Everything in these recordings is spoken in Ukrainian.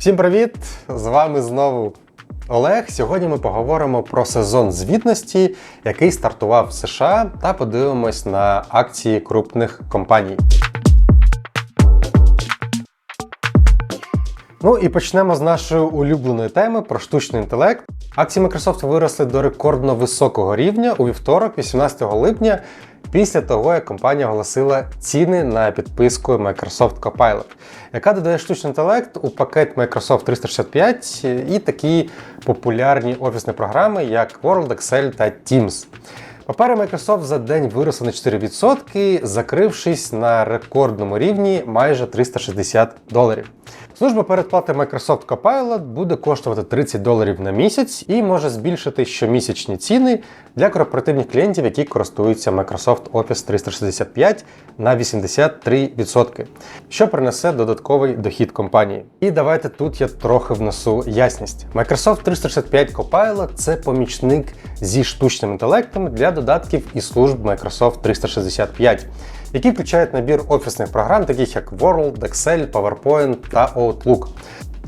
Всім привіт! З вами знову Олег. Сьогодні ми поговоримо про сезон звітності, який стартував в США, та подивимось на акції крупних компаній. Ну і почнемо з нашої улюбленої теми про штучний інтелект. Акції Microsoft виросли до рекордно високого рівня у вівторок, 18 липня, після того, як компанія оголосила ціни на підписку Microsoft Copilot, яка додає штучний інтелект у пакет Microsoft 365 і такі популярні офісні програми, як Word, Excel та Teams. Папери Microsoft за день виросли на 4%, закрившись на рекордному рівні майже 360 доларів. Служба передплати Microsoft Copilot буде коштувати 30 доларів на місяць і може збільшити щомісячні ціни для корпоративних клієнтів, які користуються Microsoft Office 365 на 83%, що принесе додатковий дохід компанії. І давайте тут я трохи внесу ясність. Microsoft 365 Copilot – це помічник зі штучним інтелектом для додатків і служб Microsoft 365 які включають набір офісних програм, таких як Word, Excel, PowerPoint та Outlook.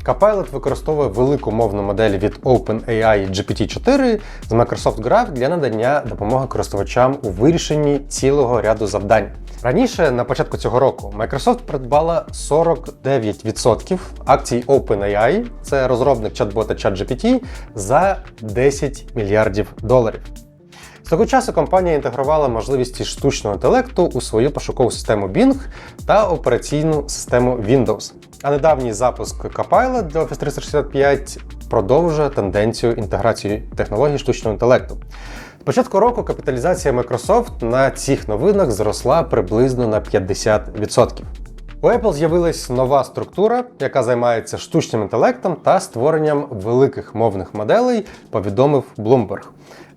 Copilot використовує велику мовну модель від OpenAI GPT-4 з Microsoft Graph для надання допомоги користувачам у вирішенні цілого ряду завдань. Раніше, на початку цього року, Microsoft придбала 49% акцій OpenAI, це розробник чат-бота ChatGPT, за 10 мільярдів доларів. Того часу компанія інтегрувала можливості штучного інтелекту у свою пошукову систему Bing та операційну систему Windows. А недавній запуск Copilot для Office 365 продовжує тенденцію інтеграції технологій штучного інтелекту. З початку року капіталізація Microsoft на цих новинах зросла приблизно на 50%. У Apple з'явилась нова структура, яка займається штучним інтелектом та створенням великих мовних моделей, повідомив Bloomberg.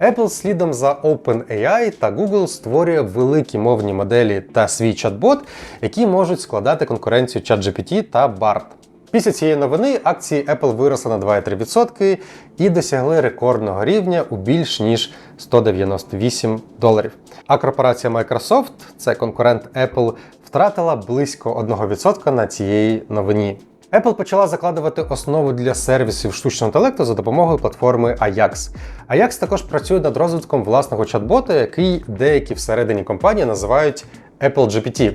Apple слідом за OpenAI та Google створює великі мовні моделі та свій чат-бот, які можуть складати конкуренцію ChatGPT та BART. Після цієї новини акції Apple виросли на 2,3% і досягли рекордного рівня у більш ніж 198 доларів. А корпорація Microsoft, це конкурент Apple, втратила близько 1% на цієї новині. Apple почала закладувати основу для сервісів штучного інтелекту за допомогою платформи Ajax. Ajax також працює над розвитком власного чат-бота, який деякі всередині компанії називають Apple GPT.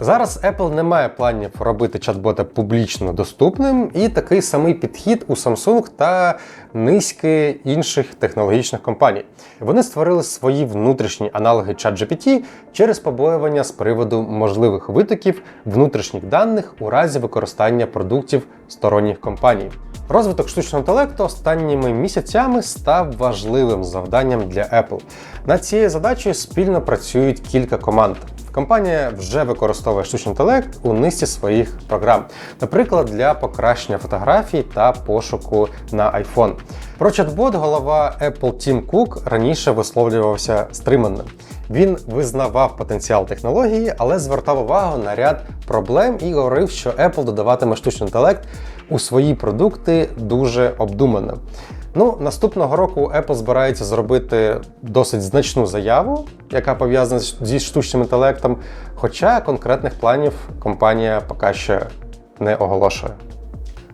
Зараз Apple не має планів робити чат-бота публічно доступним, і такий самий підхід у Samsung та низки інших технологічних компаній. Вони створили свої внутрішні аналоги ChatGPT через побоювання з приводу можливих витоків внутрішніх даних у разі використання продуктів сторонніх компаній. Розвиток штучного інтелекту останніми місяцями став важливим завданням для Apple. Над цією задачею спільно працюють кілька команд. Компанія вже використовує штучний інтелект у низці своїх програм, наприклад, для покращення фотографій та пошуку на iPhone. Про чат-бот голова Apple Тім Кук раніше висловлювався стримано. Він визнавав потенціал технології, але звертав увагу на ряд проблем і говорив, що Apple додаватиме штучний інтелект у свої продукти дуже обдумано. Ну, наступного року Apple збирається зробити досить значну заяву, яка пов'язана зі штучним інтелектом, хоча конкретних планів компанія поки що не оголошує.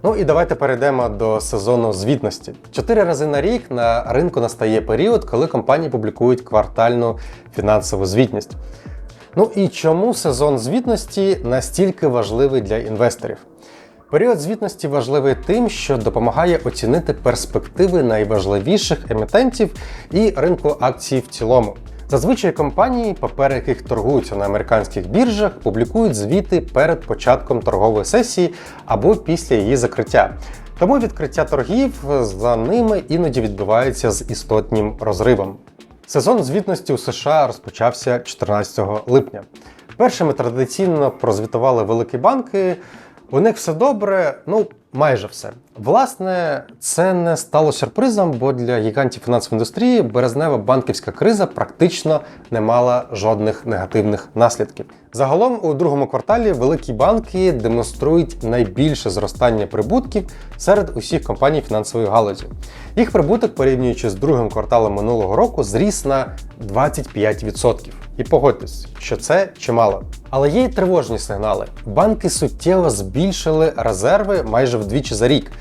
Ну і давайте перейдемо до сезону звітності. Чотири рази на рік на ринку настає період, коли компанії публікують квартальну фінансову звітність. Ну і чому сезон звітності настільки важливий для інвесторів? Період звітності важливий тим, що допомагає оцінити перспективи найважливіших емітентів і ринку акцій в цілому. Зазвичай компанії, папери яких торгуються на американських біржах, публікують звіти перед початком торгової сесії або після її закриття. Тому відкриття торгів за ними іноді відбувається з істотнім розривом. Сезон звітності у США розпочався 14 липня. Першими традиційно прозвітували великі банки. У них все добре, ну майже все. Власне, це не стало сюрпризом, бо для гігантів фінансової індустрії березнева банківська криза практично не мала жодних негативних наслідків. Загалом, у другому кварталі великі банки демонструють найбільше зростання прибутків серед усіх компаній фінансової галузі. Їх прибуток, порівнюючи з другим кварталом минулого року, зріс на 25%. І погодьтесь, що це чимало. Але є й тривожні сигнали. Банки суттєво збільшили резерви майже вдвічі за рік.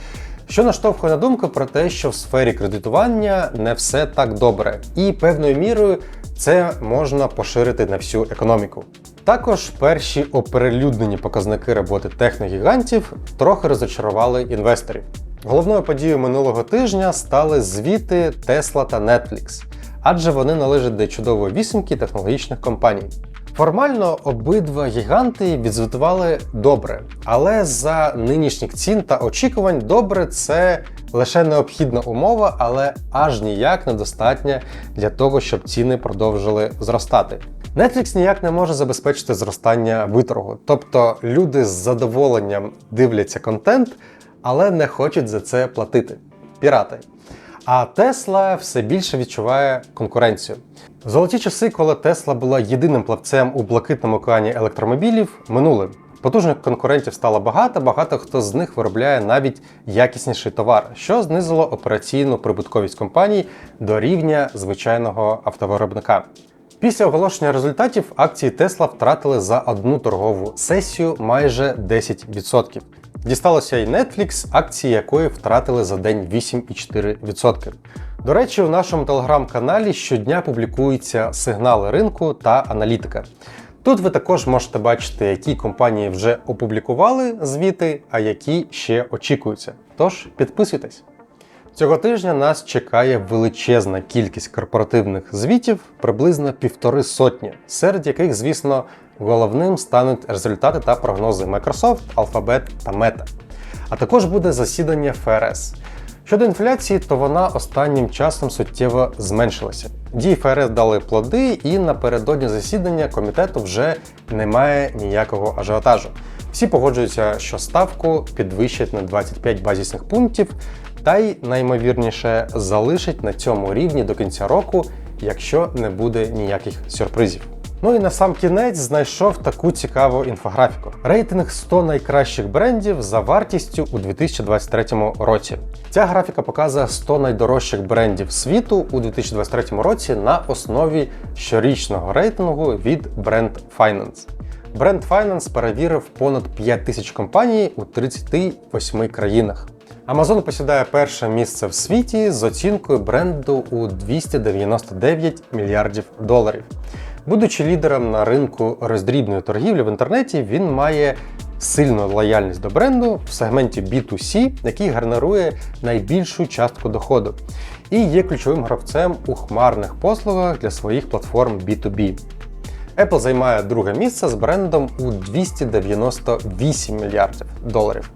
Що наштовхує на думку про те, що в сфері кредитування не все так добре, і певною мірою це можна поширити на всю економіку. Також перші оприлюднені показники роботи техногігантів трохи розочарували інвесторів. Головною подією минулого тижня стали звіти Tesla та Netflix, адже вони належать до чудової вісімки технологічних компаній. Формально обидва гіганти відзвітували добре, але за нинішніх цін та очікувань добре це лише необхідна умова, але аж ніяк недостатня для того, щоб ціни продовжили зростати. Netflix ніяк не може забезпечити зростання виторгу, тобто люди з задоволенням дивляться контент, але не хочуть за це платити. Пірати. А Тесла все більше відчуває конкуренцію. Золоті часи, коли Тесла була єдиним плавцем у блакитному океані електромобілів, минули. Потужних конкурентів стало багато, багато хто з них виробляє навіть якісніший товар, що знизило операційну прибутковість компаній до рівня звичайного автовиробника. Після оголошення результатів акції Тесла втратили за одну торгову сесію майже 10%. Дісталося й Netflix, акції якої втратили за день 8,4%. До речі, у нашому телеграм-каналі щодня публікуються сигнали ринку та аналітика. Тут ви також можете бачити, які компанії вже опублікували звіти, а які ще очікуються. Тож підписуйтесь. Цього тижня нас чекає величезна кількість корпоративних звітів, приблизно півтори сотні, серед яких, звісно, головним стануть результати та прогнози Microsoft, Alphabet та Meta. А також буде засідання ФРС. Щодо інфляції, то вона останнім часом суттєво зменшилася. Дії ФРС дали плоди, і напередодні засідання комітету вже немає ніякого ажіотажу. Всі погоджуються, що ставку підвищать на 25 базисних пунктів, та й наймовірніше залишить на цьому рівні до кінця року, якщо не буде ніяких сюрпризів. Ну і на сам кінець знайшов таку цікаву інфографіку. Рейтинг 100 найкращих брендів за вартістю у 2023 році. Ця графіка показує 100 найдорожчих брендів світу у 2023 році на основі щорічного рейтингу від Brand Finance. Brand Finance перевірив понад 5 тисяч компаній у 38 країнах. Amazon посідає перше місце в світі з оцінкою бренду у 299 мільярдів доларів. Будучи лідером на ринку роздрібної торгівлі в інтернеті, він має сильну лояльність до бренду в сегменті B2C, який генерує найбільшу частку доходу, і є ключовим гравцем у хмарних послугах для своїх платформ B2B. Apple займає друге місце з брендом у 298 мільярдів доларів.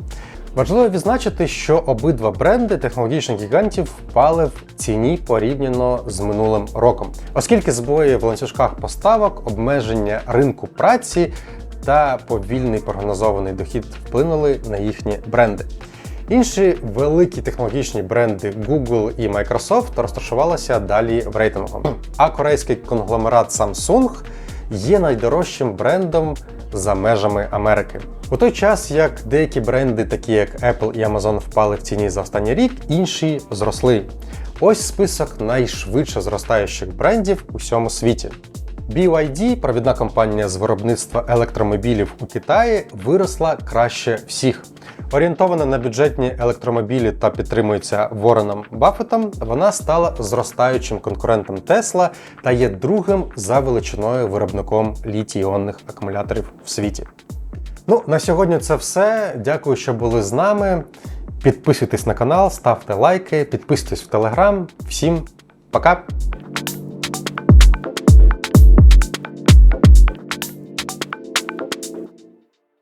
Важливо відзначити, що обидва бренди технологічних гігантів впали в ціні порівняно з минулим роком, оскільки збої в ланцюжках поставок, обмеження ринку праці та повільний прогнозований дохід вплинули на їхні бренди. Інші великі технологічні бренди Google і Microsoft розташувалися далі в рейтингу. А корейський конгломерат Samsung є найдорожчим брендом за межами Америки. У той час, як деякі бренди, такі як Apple і Amazon, впали в ціні за останній рік, інші зросли. Ось список найшвидше зростаючих брендів у всьому світі. BYD, провідна компанія з виробництва електромобілів у Китаї, виросла краще всіх. Орієнтована на бюджетні електромобілі та підтримується Вореном Баффетом, вона стала зростаючим конкурентом Tesla та є другим за величиною виробником літій-іонних акумуляторів в світі. Ну, на сьогодні це все. Дякую, що були з нами. Підписуйтесь на канал, ставте лайки, підписуйтесь в Телеграм. Всім пока!